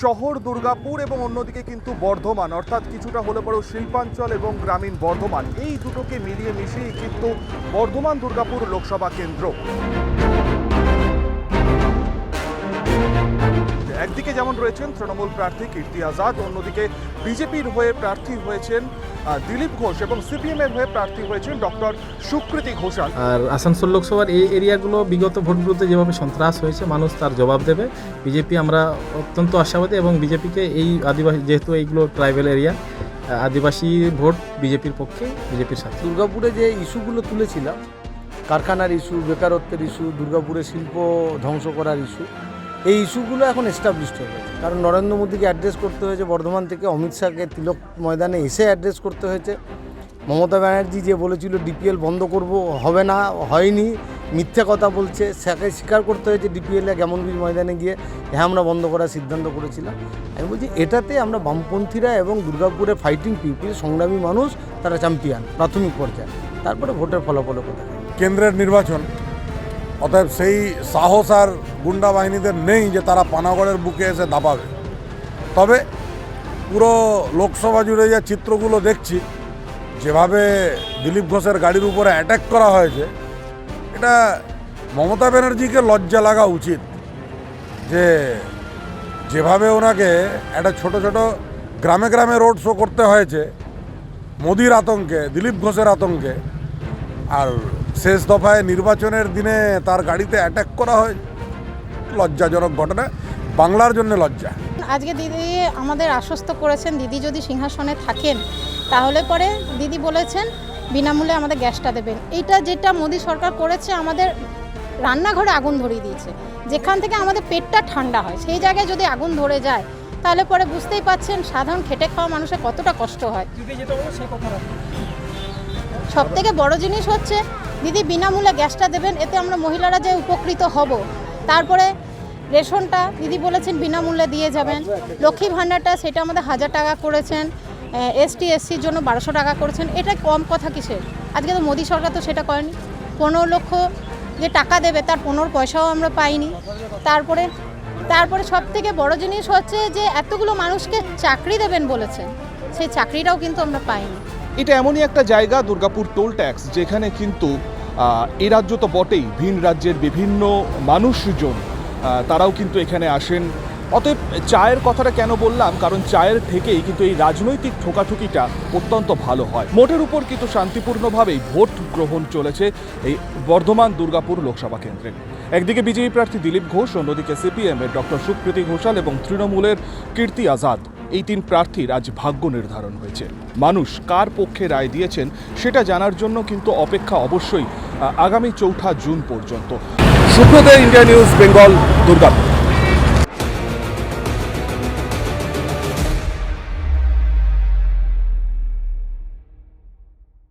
শহর, দুর্গাপুর এবং অন্যদিকে কিন্তু বর্ধমান, অর্থাৎ কিছুটা হলে পরেও শিল্পাঞ্চল এবং গ্রামীণ বর্ধমান, এই দুটোকে মিলিয়ে মিশিয়ে কিন্তু বর্ধমান, দুর্গাপুর লোকসভা কেন্দ্র। একদিকে যেমন রয়েছেন তৃণমূল প্রার্থী কীর্তি আজাদ, অন্যদিকে বিজেপির হয়ে প্রার্থী হয়েছেন দিলীপ ঘোষ এবং সিপিএম এর হয়ে প্রার্থী হয়েছেন ডক্টর সুকৃতি ঘোষাল। আর আসানসোল লোকসভার এই এরিয়াগুলো বিগত ভোটগুলোতে যেভাবে সন্ত্রাস হয়েছে মানুষ তার জবাব দেবে। বিজেপি আমরা অত্যন্ত আশাবাদী এবং বিজেপিকে এই আদিবাসী যেহেতু এইগুলো ট্রাইবেল এরিয়া আদিবাসী ভোট বিজেপির পক্ষে বিজেপির সাথে। দুর্গাপুরে যে ইস্যুগুলো তুলেছিলাম কারখানার ইস্যু বেকারত্বের ইস্যু দুর্গাপুরে শিল্প ধ্বংস করার ইস্যু এই ইস্যুগুলো এখন এস্টাবলিশড হয়ে গেছে। কারণ নরেন্দ্র মোদীকে অ্যাড্রেস করতে হয়েছে, বর্ধমান থেকে অমিত শাহকে তিলক ময়দানে এসে অ্যাড্রেস করতে হয়েছে। মমতা ব্যানার্জি যে বলেছিল ডিপিএল বন্ধ করব, হবে না, হয়নি, মিথ্যে কথা বলছে তাকে স্বীকার করতে হয়েছে ডিপিএলে গেমনবীর ময়দানে গিয়ে হ্যাঁ আমরা বন্ধ করার সিদ্ধান্ত করেছিলাম। আমি বলছি, এটাতে আমরা বামপন্থীরা এবং দুর্গাপুরে ফাইটিং পিপিল সংগ্রামী মানুষ, তারা চ্যাম্পিয়ন প্রাথমিক পর্যায়ে। তারপরে ভোটের ফলাফলের কথা কেন্দ্রের নির্বাচন। অতএব সেই সাহস আর গুন্ডা বাহিনীদের নেই যে তারা পানাগড়ের বুকে এসে দাপাবে তবে পুরো লোকসভা জুড়ে যে চিত্রগুলো দেখছি, যেভাবে দিলীপ ঘোষের গাড়ির উপরে অ্যাটাক করা হয়েছে, এটা মমতা ব্যানার্জিকে লজ্জা লাগা উচিত যে যেভাবে ওনাকে একটা ছোট ছোট গ্রামে গ্রামে রোড শো করতে হয়েছে, মোদির আতঙ্কে, দিলীপ ঘোষের আতঙ্কে, আর শেষ দফায় নির্বাচনের দিনে তার গাড়িতে অ্যাটাক করা হয়। লজ্জাজনক ঘটনা। বাংলার জন্য লজ্জা। আজকে দিদি আমাদের আশ্বস্ত করেছেন দিদি যদি সিংহাসনে থাকেন তাহলে পরে দিদি বলেছেন বিনামূল্যে আমাদের গ্যাসটা দেবেন। এইটা যেটা মোদী সরকার করেছে আমাদের রান্নাঘরে আগুন ধরিয়ে দিয়েছে। যেখান থেকে আমাদের পেটটা ঠান্ডা হয় সেই জায়গায় যদি আগুন ধরে যায় তাহলে পরে বুঝতেই পাচ্ছেন সাধারণ খেটে খাওয়া মানুষের কতটা কষ্ট হয়। সব থেকে বড় জিনিস হচ্ছে দিদি, বিনামূল্যে গ্যাসটা দেবেন, এতে আমরা মহিলারা যে উপকৃত হব, তারপরে রেশনটা দিদি বলেছেন বিনামূল্যে দিয়ে যাবেন। লক্ষ্মী ভাণ্ডারটা, সেটা আমাদের হাজার টাকা করেছেন এসটি এসসির জন্য বারোশো টাকা করেছেন। এটা কম কথা কিসের? আজকে তো মোদী সরকার তো সেটা করেনি। পনেরো লক্ষ যে টাকা দেবে, তার পনেরো পয়সাও আমরা পাইনি। তারপরে তারপরে সব থেকে বড় জিনিস হচ্ছে যে, এতগুলো মানুষকে চাকরি দেবেন বলেছেন, সেই চাকরিটাও কিন্তু আমরা পাইনি। এটা এমনই একটা জায়গা, দুর্গাপুর টোল ট্যাক্স, যেখানে কিন্তু এই রাজ্য তো বটেই, ভিন রাজ্যের বিভিন্ন মানুষজন তারাও কিন্তু এখানে আসেন। অতএব চায়ের কথাটা কেন বললাম? কারণ চায়ের থেকেই কিন্তু এই রাজনৈতিক ঠোকাঠুকিটা অত্যন্ত ভালো হয়। মোটের উপর কিন্তু শান্তিপূর্ণভাবেই ভোট গ্রহণ চলেছে এই বর্ধমান দুর্গাপুর লোকসভা কেন্দ্রে। একদিকে বিজেপি প্রার্থী দিলীপ ঘোষ, অন্যদিকে সিপিএম এর ডক্টর সুপ্রীতি ঘোষাল এবং তৃণমূলের কীর্তি আজাদ। এই তিন প্রার্থীর আজ ভাগ্য নির্ধারণ হয়েছে। মানুষ কার পক্ষে রায় দিয়েছেন সেটা জানার জন্য কিন্তু অপেক্ষা অবশ্যই আগামী চৌঠা জুন পর্যন্ত। Subrata India news, Bengal, Durgapur.